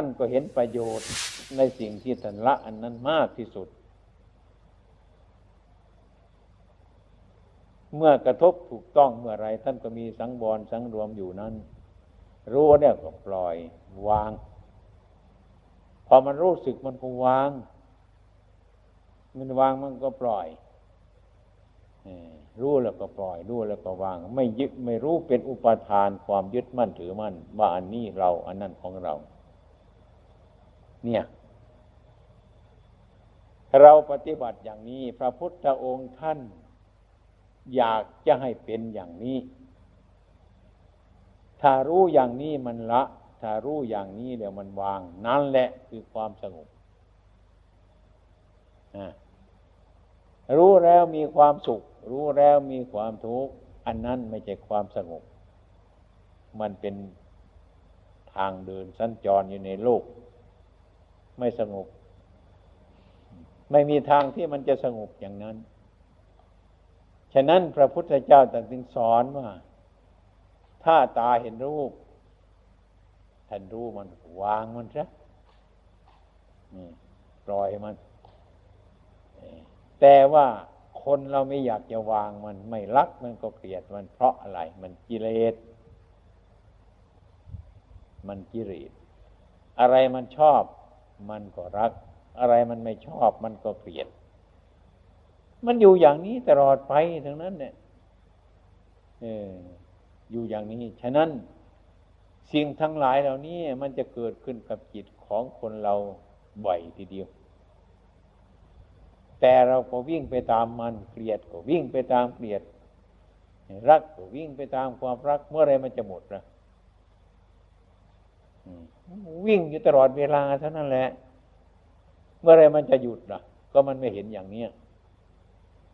ท่านก็เห็นประโยชน์ในสิ่งที่ท่านละอันนั้นมากที่สุด เมื่อกระทบถูกต้องเมื่อไรท่านก็มีสังวรสังรวมอยู่นั้น รู้เนี่ยก็ปล่อยวาง พอมันรู้สึกมันก็วาง มันวางมันก็ปล่อยรู้แล้วก็ปล่อยรู้แล้วก็วาง ไม่ยึดไม่รู้เป็นอุปทานความยึดมั่นถือมั่นว่าอันนี้เราอันนั้นของเรา เนี่ย เราปฏิบัติอย่างนี้ พระพุทธองค์ท่าน อยากจะให้เป็นอย่างนี้ ถ้ารู้อย่างนี้มันละ ถ้ารู้อย่างนี้เดี๋ยวมันวาง นั่นแหละคือความสงบรู้แล้วมีความสุข รู้แล้วมีความทุกข์อันนั้นไม่ใช่ความสงบ มันเป็นทางเดินสัญจรอยู่ในโลก ไม่สงบ ไม่มีทางที่มันจะสงบอย่างนั้น ฉะนั้นพระพุทธเจ้าตรัสสอนว่า ถ้าตาเห็นรูปท่านรู้มันวางมันซะปล่อยมัน แต่ว่าคนเราไม่อยากจะวางมัน ไม่รักมันก็เกลียดมันเพราะอะไร มันกิเลส มันกิเลสอะไรมันชอบ มันก็รัก อะไรมันไม่ชอบมันก็เกลียด มันอยู่อย่างนี้ตลอดไปทั้งนั้น เนี่ยเอออยู่อย่างนี้ ฉะนั้นสิ่งทั้งหลายเหล่านี้มันจะเกิดขึ้นกับจิตของคนเราบ่อยทีเดียว แต่เราก็วิ่งไปตามมันเกลียดก็วิ่งไปตามเกลียด รักก็วิ่งไปตามความรักเมื่อไรมันจะหมดนะ วิ่งอยู่ตลอดเวลาเท่านั้นแหละ เมื่อไรมันจะหยุดล่ะ ก็มันไม่เห็นอย่างเนี้ย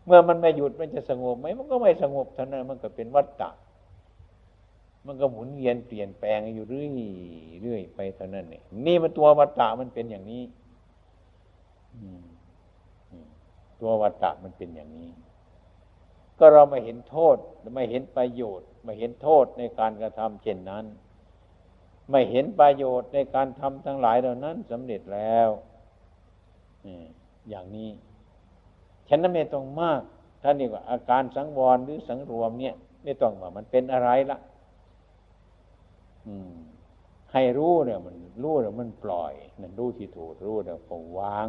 เมื่อมันไม่หยุดมันจะสงบไหมมันก็ไม่สงบเท่านั้นมันก็เป็นวัฏฏะมันก็หมุนเวียนเปลี่ยนแปลงอยู่เรื่อยเรื่อยไปเท่านั้นเนี่ยนี่มันตัววัฏฏะมันเป็นอย่างนี้ตัววัตตะมันเป็นอย่างนี้ ก็เราไม่เห็นโทษไม่เห็นประโยชน์ไม่เห็นโทษในการกระทำเช่นนั้น ไม่เห็นประโยชน์ในการทำทั้งหลายเหล่านั้นสำเร็จแล้วอย่างนี้ฉันนั้นไม่ต้องมากท่านนี่ว่าอาการสังวรหรือสังรวมเนี่ย ไม่ต้องว่ามันเป็นอะไรละให้รู้เนี่ย มันรู้เนี่ยมันปล่อยนั่นรู้ที่ถูกรู้เนี่ยก็วาง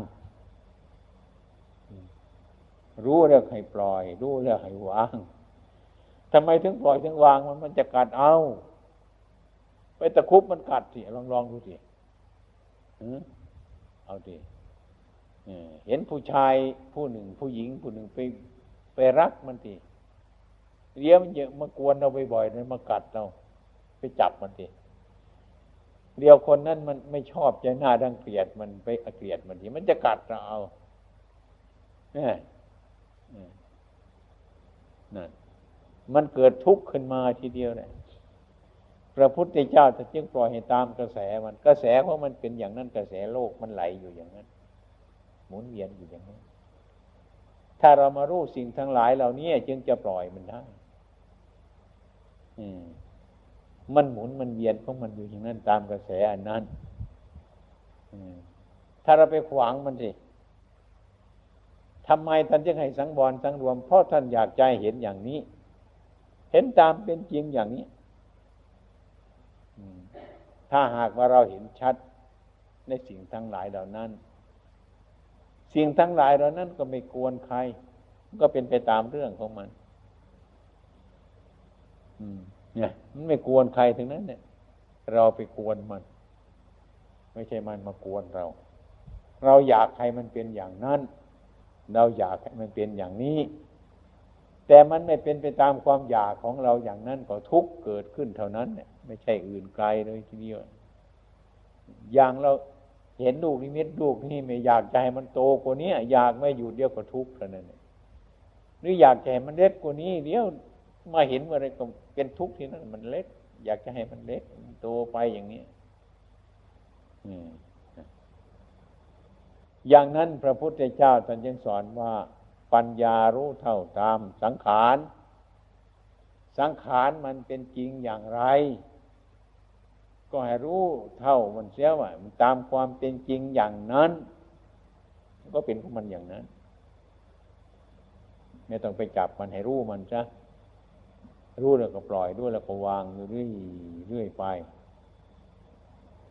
รู้แล้วให้ปล่อย รู้แล้วให้วางทำไมถึงปล่อยถึงวางมันมันจะกัดเอา ไปตะคุบมันกัดสิลองลองดูสิเอาดิเห็นผู้ชายผู้หนึ่ง ผู้หญิง ผู้หนึ่งไปไปรักมันทีเลี้ยมันเยอะมากวนเราบ่อยๆเลยมากัดเรา ไปจับมันทีเดียวคนนั้นมันไม่ชอบใจหน้าดังเกลียดมันไปเกลียดมันทีมันจะกัดเราเอาเนี่ยนั่นมันเกิดทุกข์ขึ้นมาทีเดียวเลย พระพุทธเจ้าจะจึงปล่อยให้ตามกระแสมันกระแสเพราะมันเป็นอย่างนั้นกระแสโลกมันไหลอยู่อย่างนั้น หมุนเวียนอยู่อย่างนั้น ถ้าเรามารู้สิ่งทั้งหลายเหล่านี้จึงจะปล่อยมันได้มันหมุนมันเวียนเพราะมันอยู่อย่างนั้นตามกระแสอันนั้นถ้าเราไปขวางมันสิทำไมท่านจึงให้สังวรสังรวมเพราะท่านอยากใจเห็นอย่างนี้ เห็นตามเป็นจริงอย่างนี้ ถ้าหากว่าเราเห็นชัดในสิ่งทั้งหลายเหล่านั้น สิ่งทั้งหลายเหล่านั้นก็ไม่กวนใคร ก็เป็นไปตามเรื่องของมันเนี่ย มันไม่กวนใครถึงนั้น เนี่ย เราไปกวนมัน ไม่ใช่มันมากวนเรา เราอยากให้มันเป็นอย่างนั้น เราอยากให้มันเป็นอย่างนี้ แต่มันไม่เป็นไปตามความอยากของเราอย่างนั้นก็ทุกเกิดขึ้นเท่านั้นเนี่ยไม่ใช่อื่นไกลเลยทีเดียวอย่างเราเห็นลูกนิมิตลูกนี่ไม่อยากใจมันโตกว่านี้อยากไม่อยู่เดียวก็ทุกข์เท่านั้นหรืออยากให้มันเล็กกว่านี้ เดี๋ยวมาเห็นอะไรก็เป็นทุกข์ที่นั่นมันเล็ก อยากจะให้มันเล็กโตไปอย่างนี้อย่างนั้นพระพุทธเจ้าท่านยังสอนว่า ปัญญารู้เท่าตามสังขาร สังขารมันเป็นจริงอย่างไร ก็ให้รู้เท่ามันเสียว่ามันตามความเป็นจริงอย่างนั้น ก็เป็นของมันอย่างนั้น ไม่ต้องไปจับมันให้รู้มันซะรู้แล้วก็ปล่อยด้วยแล้วก็วางเรื่อยเรื่อยไป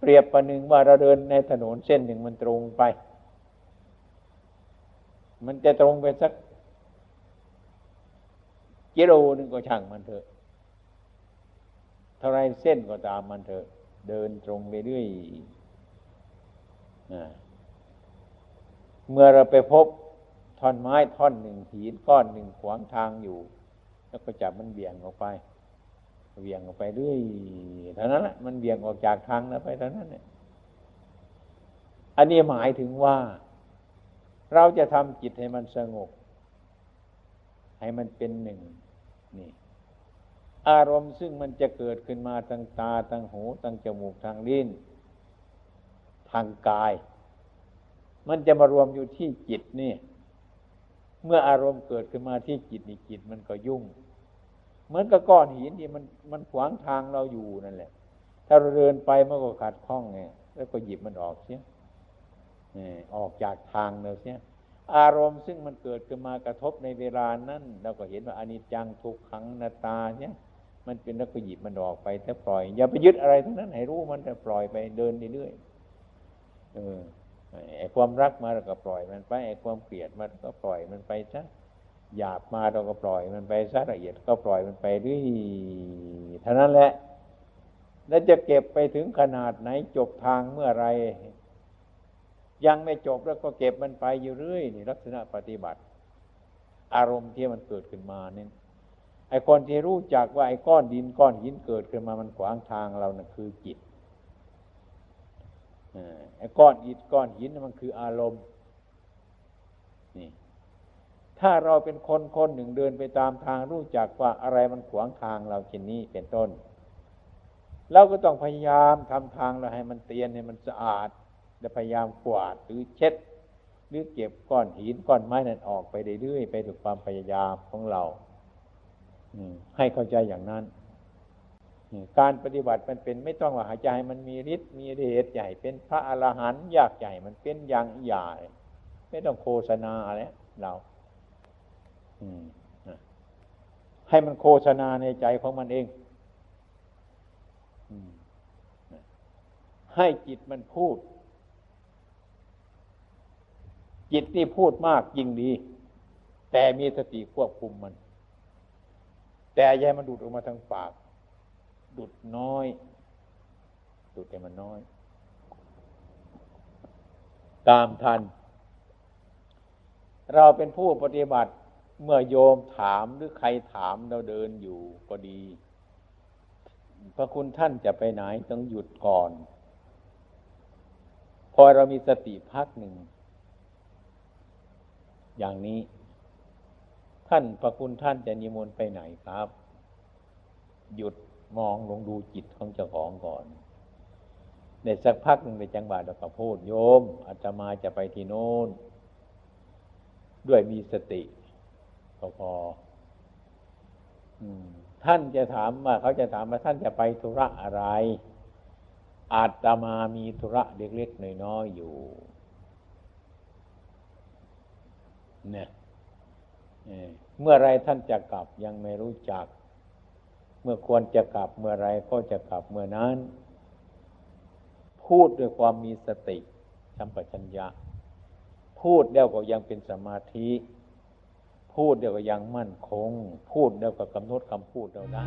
เปรียบประหนึ่งว่าเราเดินในถนนเส้นหนึ่งมันตรงไป มันจะตรงไปสักกิโลนึงก็ช่างมันเถอะเท่าไรเส้นก็ตามมันเถอะ เดินตรงไปเรื่อยเมื่อเราไปพบท่อนไม้ท่อนหนึ่งหินก้อนหนึ่งขวางทางอยู่ แล้วก็จับมันเบี่ยงออกไปเบี่ยงออกไปเรื่อยเท่านั้นแหละมันเบี่ยงออกจากทางแล้วไปเท่านั้นเนี่ยอันนี้หมายถึงว่า เราจะทำจิตให้มันสงบ ให้มันเป็นหนึ่งนี่ อารมณ์ซึ่งมันจะเกิดขึ้นมาทางตาทางหูทางจมูกทางลิ้นทางกาย มันจะมารวมอยู่ที่จิตนี่ เมื่ออารมณ์เกิดขึ้นมาที่จิตนี่จิตมันก็ยุ่ง เหมือนกับก้อนหินที่มันมันขวางทางเราอยู่นั่นแหละ ถ้าเราเดินไปมันก็ขัดข้องไงแล้วก็หยิบมันออกเสีย ออกจากทางเราเสียอารมณ์ซึ่งมันเกิดขึ้นมากระทบในเวลานั้นเราก็เห็นว่าอนิจจังทุกขังนาตาเนี่ยมันเป็นแล้วก็หยิบมันออกไปแต่ปล่อย อย่าไปยึดอะไรทั้งนั้นให้รู้มันแต่ปล่อยไปเดินเรื่อยๆเออไอ้ความรักมาเราก็ปล่อยมันไปไอ้ความเกลียดมันก็ปล่อยมันไปซะหยาบมาเราก็ปล่อยมันไปซะละเอียดก็ปล่อยมันไปเรื่อยเท่านั้นแหละแล้วจะเก็บไปถึงขนาดไหนจบทางเมื่อไร ยังไม่จบแล้วก็เก็บมันไปอยู่เรื่อยนี่ลักษณะปฏิบัติ อารมณ์ที่มันเกิดขึ้นมาเนี่ยไอ้คนที่รู้จักว่าไอ้ก้อนดินก้อนหินเกิดขึ้นมามันขวางทางเรานะ่ะคือจิตไอ้ก้อนอิฐก้อนหินมันคืออารมณ์นี่ถ้าเราเป็นคนคนหนึ่งเดินไปตามทางรู้จักว่าอะไรมันขวางทางเราเช่นนี้เป็นต้น เราก็ต้องพยายามทำทางเราให้มันเตียนให้มันสะอาด จะพยายามกวาดหรือเช็ด หรือเก็บก้อนหินก้อนไม้นั้นออกไปเรื่อยๆไปด้วยความพยายามของเราให้เข้าใจอย่างนั้น การปฏิบัติมันเป็นไม่ต้องว่าหายใจมันมีฤทธิ์มีเดชใหญ่ เป็นพระอรหันต์ยากใหญ่มันเป็นอย่างใหญ่ไม่ต้องโฆษณาอะไรเราให้มันโฆษณาในใจของมันเองให้จิตมันพูด จิตนี่พูดมากยิ่งดี แต่มีสติควบคุมมัน แต่ยายมันดูดออกมาทางปาก ดูดน้อย ดูดแต่มันน้อย ตามทัน เราเป็นผู้ปฏิบัติเมื่อโยมถามหรือใครถามเราเดินอยู่ก็ดี พระคุณท่านจะไปไหนต้องหยุดก่อน พอเรามีสติพักหนึ่ง อย่างนี้ ท่านประคุณท่านจะนิมนต์ไปไหนครับ หยุดมองลงดูจิตของเจ้าของก่อนในสักพักหนึ่งในจังหวัดเราก็พูดโยมอาตมาจะไปที่โน้น ด้วยมีสติพอพอท่านจะถามว่าเขาจะถามว่าท่านจะไปธุระอะไร อาตมามีธุระเล็กๆน้อยๆอยู่ เนี่ยเมื่อไรท่านจะกลับยังไม่รู้จัก เมื่อควรจะกลับเมื่อไรก็จะกลับเมื่อนั้น พูดด้วยความมีสติสัมปชัญญะ พูดแล้วก็ยังเป็นสมาธิ พูดเดียวก็ยังมั่นคง พูดเดียวก็กำหนดคำพูดเราได้